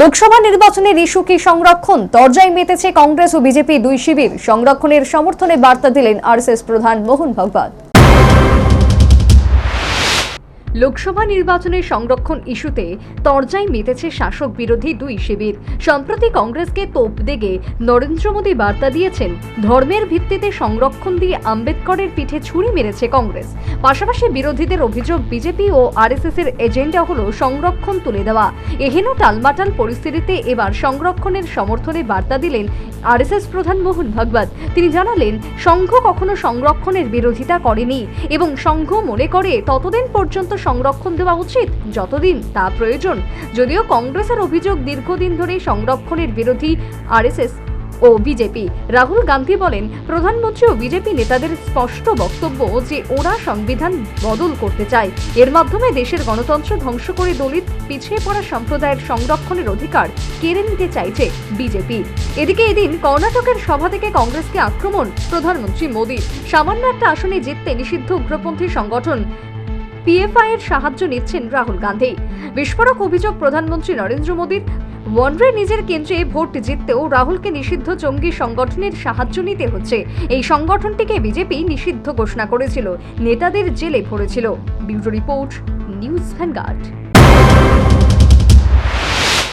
লোকসভা নির্বাচনের ইস্যু কি সংরক্ষণ? দরজায় মেতেছে কংগ্রেস ও বিজেপি দুই শিবির। সংরক্ষণের সমর্থনে বার্তা দিলেন আরএসএস প্রধান মোহন ভাগবত। লোকসভা নির্বাচনের সংরক্ষণ ইস্যুতে তরজায় মেতেছে শাসক বিরোধী দুই শিবির। সম্প্রতি কংগ্রেসকে তোপ দেগে নরেন্দ্র মোদী বার্তা দিয়েছেন, ধর্মের ভিত্তিতে সংরক্ষণ দিয়ে আম্বেদকরের পিঠে ছুরি মেরেছে কংগ্রেস। পাশাপাশি বিরোধীদের অভিযোগ বিজেপি ও আরএসএস এর এজেন্ডা হল সংরক্ষণ তুলে দেওয়া। এহেন টালমাটাল পরিস্থিতিতে এবার সংরক্ষণের সমর্থনে বার্তা দিলেন আরএসএস প্রধান মোহন ভাগবত। তিনি জানালেন, সংঘ কখনো সংরক্ষণের বিরোধিতা করেনি এবং সংঘ মনে করে ততদিন পর্যন্ত সংরক্ষণ দেওয়া উচিত, যতদিন তা প্রয়োজন। যদিও কংগ্রেসের অভিযোগ দীর্ঘদিন ধরে সংরক্ষণের বিরোধী আরএসএস ও বিজেপি। রাহুল গান্ধী বলেন, প্রধানমন্ত্রী ও বিজেপি নেতাদের স্পষ্ট বক্তব্য যে ওরা সংবিধান বদল করতে চায়। এর মাধ্যমে দেশের গণতন্ত্র ধ্বংস করে দলিত, পিছিয়ে পড়া সম্প্রদায়ের সংরক্ষণের অধিকার কেড়ে নিতে চাইছে বিজেপি। এদিকে এদিন কর্ণাটকের সভা থেকে কংগ্রেসকে আক্রমণ, প্রধানমন্ত্রী মোদী সামান্য একটা আসনে জিততে নিষিদ্ধ উগ্রপন্থী সংগঠন পিএফআই এর সাহায্য নিচ্ছেন রাহুল গান্ধী। বিস্ফোরক অভিযোগ প্রধানমন্ত্রী নরেন্দ্র মোদীর। ওয়ানরে নিজের কেন্দ্রে ভোট জিততেও রাহুলকে নিষিদ্ধ জঙ্গি সংগঠনের সাহায্য নিতে হচ্ছে। এই সংগঠনটিকে বিজেপি নিষিদ্ধ ঘোষণা করেছিল। নেতাদের জেলে ভরেছিল। Bureau report, news Vanguard.